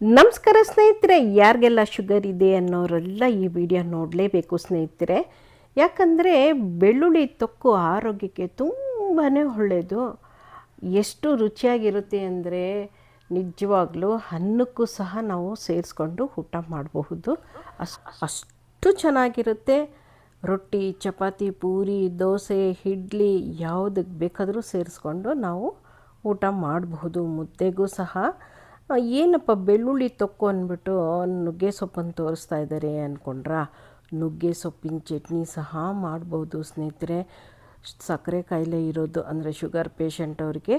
ನಮಸ್ಕಾರ ಸ್ನೇಹಿತರೆ, ಯಾರಿಗೆಲ್ಲ ಶುಗರ್ ಇದೆ ಅನ್ನೋರೆಲ್ಲ ಈ ವಿಡಿಯೋ ನೋಡಲೇಬೇಕು ಸ್ನೇಹಿತರೆ. ಯಾಕಂದರೆ ಬೆಳ್ಳುಳ್ಳಿ ತೊಕ್ಕು ಆರೋಗ್ಯಕ್ಕೆ ತುಂಬಾ ಒಳ್ಳೆಯದು ಎಷ್ಟು ರುಚಿಯಾಗಿರುತ್ತೆ ಅಂದರೆ ನಿಜವಾಗ್ಲೂ ಅನ್ನಕ್ಕೂ ಸಹ ನಾವು ಸೇರಿಸ್ಕೊಂಡು ಊಟ ಮಾಡಬಹುದು. ಅಷ್ಟು ಚೆನ್ನಾಗಿರುತ್ತೆ. ರೊಟ್ಟಿ, ಚಪಾತಿ, ಪೂರಿ, ದೋಸೆ, ಇಡ್ಲಿ ಯಾವುದಕ್ಕೆ ಬೇಕಾದರೂ ಸೇರಿಸ್ಕೊಂಡು ನಾವು ಊಟ ಮಾಡಬಹುದು. ಮುದ್ದೆಗೂ ಸಹ ಏನಪ್ಪ ಬೆಳ್ಳುಳ್ಳಿ ತೊಕ್ಕು ಅಂದ್ಬಿಟ್ಟು ನುಗ್ಗೆ ಸೊಪ್ಪನ್ನು ತೋರಿಸ್ತಾ ಇದ್ದಾರೆ ಅಂದ್ಕೊಂಡ್ರಾ ನುಗ್ಗೆ ಸೊಪ್ಪಿನ ಚಟ್ನಿ ಸಹ ಮಾಡ್ಬೋದು ಸ್ನೇಹಿತರೆ. ಸಕ್ಕರೆ ಕಾಯಿಲೆ ಇರೋದು ಅಂದರೆ ಶುಗರ್ ಪೇಷಂಟ್ ಅವ್ರಿಗೆ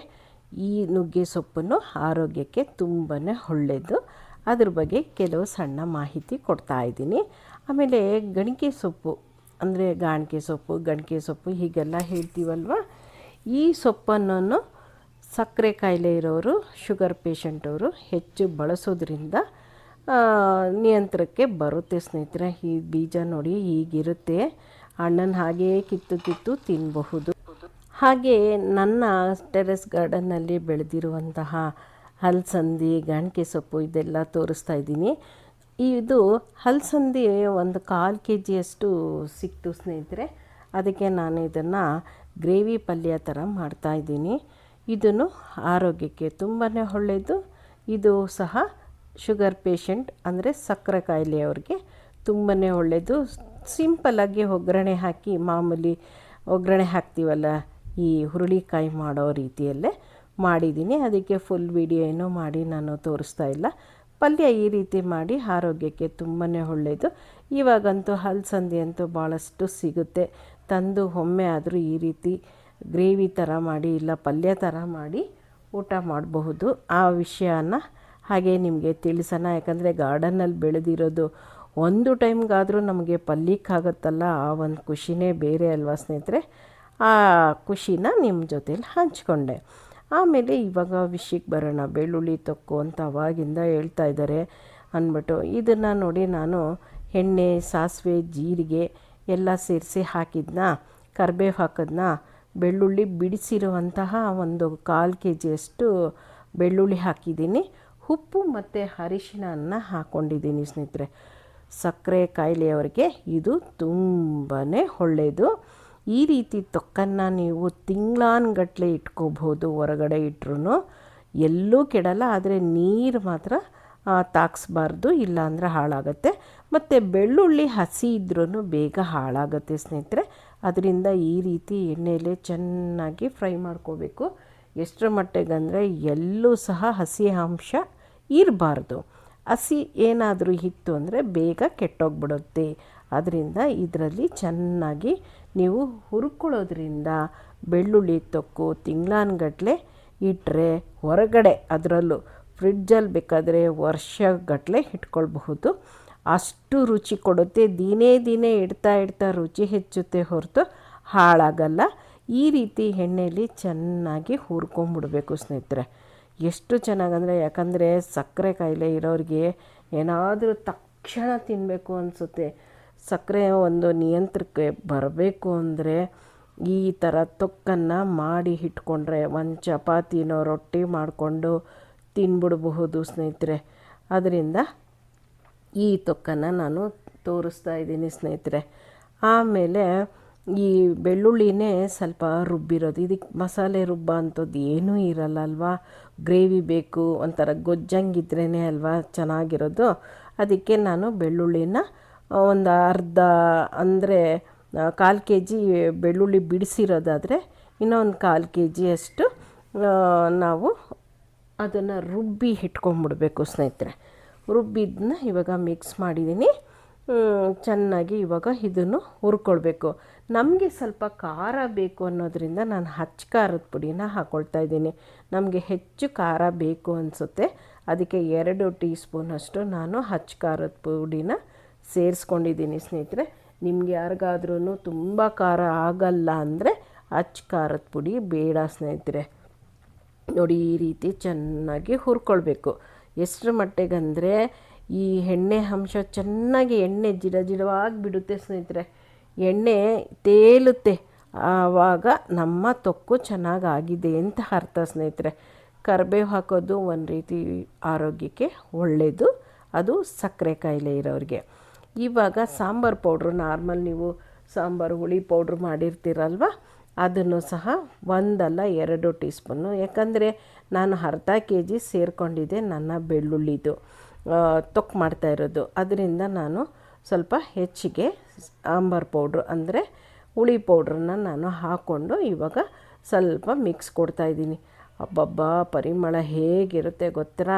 ಈ ನುಗ್ಗೆ ಸೊಪ್ಪನ್ನು ಆರೋಗ್ಯಕ್ಕೆ ತುಂಬಾ ಒಳ್ಳೆಯದು ಅದ್ರ ಬಗ್ಗೆ ಕೆಲವು ಸಣ್ಣ ಮಾಹಿತಿ ಕೊಡ್ತಾ ಇದ್ದೀನಿ. ಆಮೇಲೆ ಗಣಿಕೆ ಸೊಪ್ಪು ಅಂದರೆ ಗಾಣಿಕೆ ಸೊಪ್ಪು, ಗಣಿಕೆ ಸೊಪ್ಪು ಹೀಗೆಲ್ಲ ಹೇಳ್ತೀವಲ್ವ? ಈ ಸೊಪ್ಪನ್ನು ಸಕ್ಕರೆ ಕಾಯಿಲೆ ಇರೋರು, ಶುಗರ್ ಪೇಷಂಟವರು ಹೆಚ್ಚು ಬಳಸೋದ್ರಿಂದ ನಿಯಂತ್ರಕ್ಕೆ ಬರುತ್ತೆ ಸ್ನೇಹಿತರೆ. ಈ ಬೀಜ ನೋಡಿ ಹೀಗಿರುತ್ತೆ. ಹಣ್ಣನ್ನು ಹಾಗೆಯೇ ಕಿತ್ತು ಕಿತ್ತು ತಿನ್ನಬಹುದು ಹಾಗೆ ನನ್ನ ಟೆರೆಸ್ ಗಾರ್ಡನ್ನಲ್ಲಿ ಬೆಳೆದಿರುವಂತಹ ಹಲಸಂದಿ ಗಾಣಿಕೆ ಸೊಪ್ಪು ಇದೆಲ್ಲ ತೋರಿಸ್ತಾ ಇದ್ದೀನಿ. ಇದು ಹಲಸಂದಿ ಒಂದು ಕಾಲು ಕೆ ಜಿಯಷ್ಟು ಸಿಕ್ತು ಸ್ನೇಹಿತರೆ. ಅದಕ್ಕೆ ನಾನು ಇದನ್ನು ಗ್ರೇವಿ ಪಲ್ಯ ಥರ ಮಾಡ್ತಾಯಿದ್ದೀನಿ ಇದನ್ನು ಆರೋಗ್ಯಕ್ಕೆ ತುಂಬಾ ಒಳ್ಳೆಯದು ಇದು ಸಹ ಶುಗರ್ ಪೇಷಂಟ್ ಅಂದರೆ ಸಕ್ಕರೆ ಕಾಯಿಲೆಯವ್ರಿಗೆ ತುಂಬಾ ಒಳ್ಳೆಯದು ಸಿಂಪಲ್ಲಾಗಿ ಒಗ್ಗರಣೆ ಹಾಕಿ, ಮಾಮೂಲಿ ಒಗ್ಗರಣೆ ಹಾಕ್ತೀವಲ್ಲ, ಈ ಹುರುಳಿಕಾಯಿ ಮಾಡೋ ರೀತಿಯಲ್ಲೇ ಮಾಡಿದ್ದೀನಿ. ಅದಕ್ಕೆ ಫುಲ್ ವಿಡಿಯೋ ಏನೂ ಮಾಡಿ ನಾನು ತೋರಿಸ್ತಾ ಇಲ್ಲ. ಪಲ್ಯ ಈ ರೀತಿ ಮಾಡಿ ಆರೋಗ್ಯಕ್ಕೆ ತುಂಬಾ ಒಳ್ಳೆಯದು ಇವಾಗಂತೂ ಹಲಸಂದಿ ಅಂತೂ ಭಾಳಷ್ಟು ಸಿಗುತ್ತೆ. ತಂದು ಒಮ್ಮೆ ಆದರೂ ಈ ರೀತಿ ಗ್ರೇವಿ ಥರ ಮಾಡಿ ಇಲ್ಲ ಪಲ್ಯ ಥರ ಮಾಡಿ ಊಟ ಮಾಡಬಹುದು. ಆ ವಿಷಯನ ಹಾಗೆ ನಿಮಗೆ ತಿಳಿಸೋಣ. ಯಾಕಂದರೆ ಗಾರ್ಡನ್ನಲ್ಲಿ ಬೆಳೆದಿರೋದು ಒಂದು ಟೈಮ್ಗಾದರೂ ನಮಗೆ ಪಲ್ಯಕ್ಕಾಗತ್ತಲ್ಲ, ಆ ಒಂದು ಖುಷಿನೇ ಬೇರೆ ಅಲ್ವಾ ಸ್ನೇಹಿತರೆ? ಆ ಖುಷಿನ ನಿಮ್ಮ ಜೊತೇಲಿ ಹಂಚ್ಕೊಂಡೆ. ಆಮೇಲೆ ಇವಾಗ ವಿಷಯಕ್ಕೆ ಬರೋಣ. ಬೆಳ್ಳುಳ್ಳಿ ತೊಕ್ಕು ಅಂತ ಅವಾಗಿಂದ ಹೇಳ್ತಾ ಇದ್ದಾರೆ ಅಂದ್ಬಿಟ್ಟು ಇದನ್ನು ನೋಡಿ ನಾನು ಎಣ್ಣೆ, ಸಾಸಿವೆ, ಜೀರಿಗೆ ಎಲ್ಲ ಸೇರಿಸಿ ಹಾಕಿದ್ನ? ಕರ್ಬೇವು ಹಾಕಿದ್ನ? ಬೆಳ್ಳುಳ್ಳಿ ಬಿಡಿಸಿರುವಂತಹ ಒಂದು ಕಾಲು ಕೆ ಜಿಯಷ್ಟು ಬೆಳ್ಳುಳ್ಳಿ ಹಾಕಿದ್ದೀನಿ. ಉಪ್ಪು ಮತ್ತು ಅರಿಶಿಣನ ಹಾಕ್ಕೊಂಡಿದ್ದೀನಿ ಸ್ನೇಹಿತರೆ. ಸಕ್ಕರೆ ಕಾಯಿಲೆಯವರಿಗೆ ಇದು ತುಂಬಾ ಒಳ್ಳೆಯದು ಈ ರೀತಿ ತೊಕ್ಕನ್ನು ನೀವು ತಿಂಗಳಾನ್ಗಟ್ಲೆ ಇಟ್ಕೋಬೋದು ಹೊರಗಡೆ ಇಟ್ರು ಎಲ್ಲೂ ಕೆಡಲ್ಲ ಆದರೆ ನೀರು ಮಾತ್ರ ಆ, ತಾಗಿಸ್ಬಾರ್ದು ಇಲ್ಲ ಅಂದರೆ ಹಾಳಾಗತ್ತೆ. ಮತ್ತು ಬೆಳ್ಳುಳ್ಳಿ ಹಸಿ ಇದ್ರೂ ಬೇಗ ಹಾಳಾಗುತ್ತೆ ಸ್ನೇಹಿತರೆ. ಅದರಿಂದ ಈ ರೀತಿ ಎಣ್ಣೆಯಲ್ಲೇ ಚೆನ್ನಾಗಿ ಫ್ರೈ ಮಾಡ್ಕೋಬೇಕು. ಎಷ್ಟರ ಮಟ್ಟಿಗೆ ಎಲ್ಲೂ ಸಹ ಹಸಿ ಅಂಶ ಇರಬಾರ್ದು. ಹಸಿ ಏನಾದರೂ ಇತ್ತು ಅಂದರೆ ಬೇಗ ಕೆಟ್ಟೋಗ್ಬಿಡುತ್ತೆ. ಅದರಿಂದ ಇದರಲ್ಲಿ ಚೆನ್ನಾಗಿ ನೀವು ಹುರ್ಕೊಳ್ಳೋದ್ರಿಂದ ಬೆಳ್ಳುಳ್ಳಿ ತೊಕ್ಕು, ತಿಂಗಳಾನ್ಗಟ್ಲೆ ಇಟ್ಟರೆ ಹೊರಗಡೆ ಅದರಲ್ಲೂ ಫ್ರಿಡ್ಜಲ್ಲಿ ಬೇಕಾದರೆ ವರ್ಷಗಟ್ಟಲೆ ಇಟ್ಕೊಳ್ಬಹುದು. ಅಷ್ಟು ರುಚಿ ಕೊಡುತ್ತೆ. ದಿನೇ ದಿನೇ ಇಡ್ತಾ ಇಡ್ತಾ ರುಚಿ ಹೆಚ್ಚುತ್ತೆ ಹೊರತು ಹಾಳಾಗಲ್ಲ. ಈ ರೀತಿ ಎಣ್ಣೆಯಲ್ಲಿ ಚೆನ್ನಾಗಿ ಹುರ್ಕೊಂಬಿಡ್ಬೇಕು ಸ್ನೇಹಿತರೆ. ಎಷ್ಟು ಚೆನ್ನಾಗಂದರೆ ಯಾಕಂದರೆ ಸಕ್ಕರೆ ಕಾಯಿಲೆ ಇರೋರಿಗೆ ಏನಾದರೂ ತಕ್ಷಣ ತಿನ್ನಬೇಕು ಅನಿಸುತ್ತೆ. ಸಕ್ಕರೆ ಒಂದು ನಿಯಂತ್ರಕ್ಕೆ ಬರಬೇಕು ಅಂದರೆ ಈ ಥರ ತೊಕ್ಕನ್ನು ಮಾಡಿ ಇಟ್ಕೊಂಡ್ರೆ ಒಂದು ಚಪಾತಿನೋ ರೊಟ್ಟಿ ಮಾಡಿಕೊಂಡು ತಿನ್ಬಿಡಬಹುದು ಸ್ನೇಹಿತರೆ. ಅದರಿಂದ ಈ ತೊಕ್ಕನ್ನು ನಾನು ತೋರಿಸ್ತಾ ಇದ್ದೀನಿ ಸ್ನೇಹಿತರೆ. ಆಮೇಲೆ ಈ ಬೆಳ್ಳುಳ್ಳಿನೇ ಸ್ವಲ್ಪ ರುಬ್ಬಿರೋದು. ಇದಕ್ಕೆ ಮಸಾಲೆ ರುಬ್ಬ ಅಂಥದ್ದು ಏನೂ ಇರಲ್ಲ ಅಲ್ವಾ? ಗ್ರೇವಿ ಬೇಕು ಒಂಥರ ಗೊಜ್ಜಂಗಿದ್ರೇ ಅಲ್ವಾ ಚೆನ್ನಾಗಿರೋದು. ಅದಕ್ಕೆ ನಾನು ಬೆಳ್ಳುಳ್ಳಿನ ಒಂದು ಅರ್ಧ ಅಂದರೆ ಕಾಲು ಕೆ ಜಿ ಬೆಳ್ಳುಳ್ಳಿ ಬಿಡಿಸಿರೋದಾದರೆ ಇನ್ನೊಂದು ಕಾಲು ಕೆ ಜಿಯಷ್ಟು ನಾವು ಅದನ್ನು ರುಬ್ಬಿ ಇಟ್ಕೊಂಬಿಡ್ಬೇಕು ಸ್ನೇಹಿತರೆ. ರುಬ್ಬಿದ್ದನ್ನ ಇವಾಗ ಮಿಕ್ಸ್ ಮಾಡಿದ್ದೀನಿ ಚೆನ್ನಾಗಿ ಇವಾಗ ಇದನ್ನು ಹುರ್ಕೊಳ್ಬೇಕು. ನಮಗೆ ಸ್ವಲ್ಪ ಖಾರ ಬೇಕು ಅನ್ನೋದರಿಂದ ನಾನು ಹಚ್ಚ ಖಾರದ ಪುಡಿನ ಹಾಕ್ಕೊಳ್ತಾ ಇದ್ದೀನಿ. ನಮಗೆ ಹೆಚ್ಚು ಖಾರ ಬೇಕು ಅನಿಸುತ್ತೆ. ಅದಕ್ಕೆ ಎರಡು ಟೀ ಸ್ಪೂನಷ್ಟು ನಾನು ಹಚ್ಚ ಖಾರದ ಪುಡಿನ ಸೇರಿಸ್ಕೊಂಡಿದ್ದೀನಿ ಸ್ನೇಹಿತರೆ. ನಿಮ್ಗೆ ಯಾರಿಗಾದ್ರೂ ತುಂಬ ಖಾರ ಆಗಲ್ಲ ಅಂದರೆ ಹಚ್ಚ ಖಾರದ ಪುಡಿ ಬೇಡ ಸ್ನೇಹಿತರೆ. ನೋಡಿ ಈ ರೀತಿ ಚೆನ್ನಾಗಿ ಹುರ್ಕೊಳ್ಬೇಕು. ಎಷ್ಟರ ಮಟ್ಟಿಗಂದರೆ ಈ ಎಣ್ಣೆ ಅಂಶ ಚೆನ್ನಾಗಿ ಎಣ್ಣೆ ಜಿಡ ಜಿಡವಾಗಿ ಬಿಡುತ್ತೆ ಸ್ನೇಹಿತರೆ. ಎಣ್ಣೆ ತೇಲುತ್ತೆ. ಆವಾಗ ನಮ್ಮ ತೊಕ್ಕು ಚೆನ್ನಾಗಾಗಿದೆ ಅಂತ ಅರ್ಥ ಸ್ನೇಹಿತರೆ. ಕರ್ಬೇವು ಹಾಕೋದು ಒಂದು ರೀತಿ ಆರೋಗ್ಯಕ್ಕೆ ಒಳ್ಳೆಯದು ಅದು ಸಕ್ಕರೆ ಕಾಯಿಲೆ ಇರೋರಿಗೆ. ಇವಾಗ ಸಾಂಬಾರು ಪೌಡ್ರು ನಾರ್ಮಲ್ ನೀವು ಸಾಂಬಾರು ಹುಳಿ ಪೌಡ್ರ್ ಮಾಡಿರ್ತೀರಲ್ವ? ಅದನ್ನು ಸಹ ಒಂದಲ್ಲ ಎರಡು ಟೀ ಸ್ಪೂನು ಯಾಕಂದರೆ ನಾನು ಅರ್ಧ ಕೆ ಜಿ ಸೇರಿಕೊಂಡಿದ್ದೆ ನನ್ನ ಬೆಳ್ಳುಳ್ಳಿದು ತೊಕ್ ಮಾಡ್ತಾ ಇರೋದು. ಅದರಿಂದ ನಾನು ಸ್ವಲ್ಪ ಹೆಚ್ಚಿಗೆ ಸಾಂಬಾರು ಪೌಡ್ರು ಅಂದರೆ ಹುಳಿ ಪೌಡ್ರನ್ನ ನಾನು ಹಾಕ್ಕೊಂಡು ಇವಾಗ ಸ್ವಲ್ಪ ಮಿಕ್ಸ್ ಕೊಡ್ತಾಯಿದ್ದೀನಿ ಅಬ್ಬಬ್ಬಾ, ಪರಿಮಳ ಹೇಗಿರುತ್ತೆ ಗೊತ್ತಾ?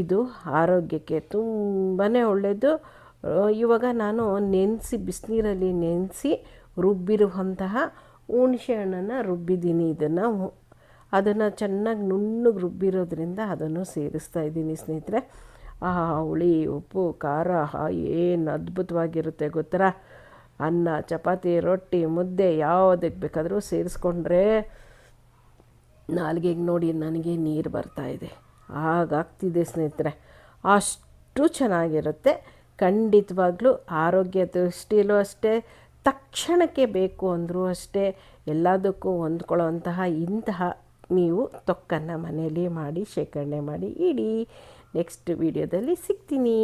ಇದು ಆರೋಗ್ಯಕ್ಕೆ ತುಂಬಾ ಒಳ್ಳೆಯದು ಇವಾಗ ನಾನು ನೆನೆಸಿ, ಬಿಸಿನೀರಲ್ಲಿ ನೆನೆಸಿ ರುಬ್ಬಿರುವಂತಹ ಹುಣಸೆ ಹಣ್ಣನ್ನು ರುಬ್ಬಿದ್ದೀನಿ. ಇದನ್ನು ಅದನ್ನು ಚೆನ್ನಾಗಿ ನುಣ್ಣಗೆ ರುಬ್ಬಿರೋದ್ರಿಂದ ಅದನ್ನು ಸೇರಿಸ್ತಾ ಇದ್ದೀನಿ ಸ್ನೇಹಿತರೆ. ಆ ಹುಳಿ, ಉಪ್ಪು, ಖಾರ ಏನು ಅದ್ಭುತವಾಗಿರುತ್ತೆ ಗೊತ್ತಾ? ಅನ್ನ, ಚಪಾತಿ, ರೊಟ್ಟಿ, ಮುದ್ದೆ ಯಾವುದಕ್ಕೆ ಬೇಕಾದರೂ ಸೇರಿಸ್ಕೊಂಡ್ರೆ ನಾಲ್ಗೆಗೆ ನೋಡಿ ನನಗೆ ನೀರು ಬರ್ತಾಯಿದೆ ಹಾಗಾಗ್ತಿದೆ ಸ್ನೇಹಿತರೆ. ಅಷ್ಟು ಚೆನ್ನಾಗಿರುತ್ತೆ. ಖಂಡಿತವಾಗ್ಲೂ ಆರೋಗ್ಯ ದೃಷ್ಟಿಯಲ್ಲೂ ಅಷ್ಟೇ. ತಕ್ಷಣಕ್ಕೆ ಬೇಕು ಅಂದರೂ ಅಷ್ಟೇ ಎಲ್ಲದಕ್ಕೂ ಹೊಂದ್ಕೊಳ್ಳೋವಂತಹ ಇಂತಹ ನೀವು ತೊಕ್ಕನ್ನು ಮನೆಯಲ್ಲಿ ಮಾಡಿ ಶೇಖರಣೆ ಮಾಡಿ ಇಡಿ. ನೆಕ್ಸ್ಟ್ ವಿಡಿಯೋದಲ್ಲಿ ಸಿಗ್ತೀನಿ.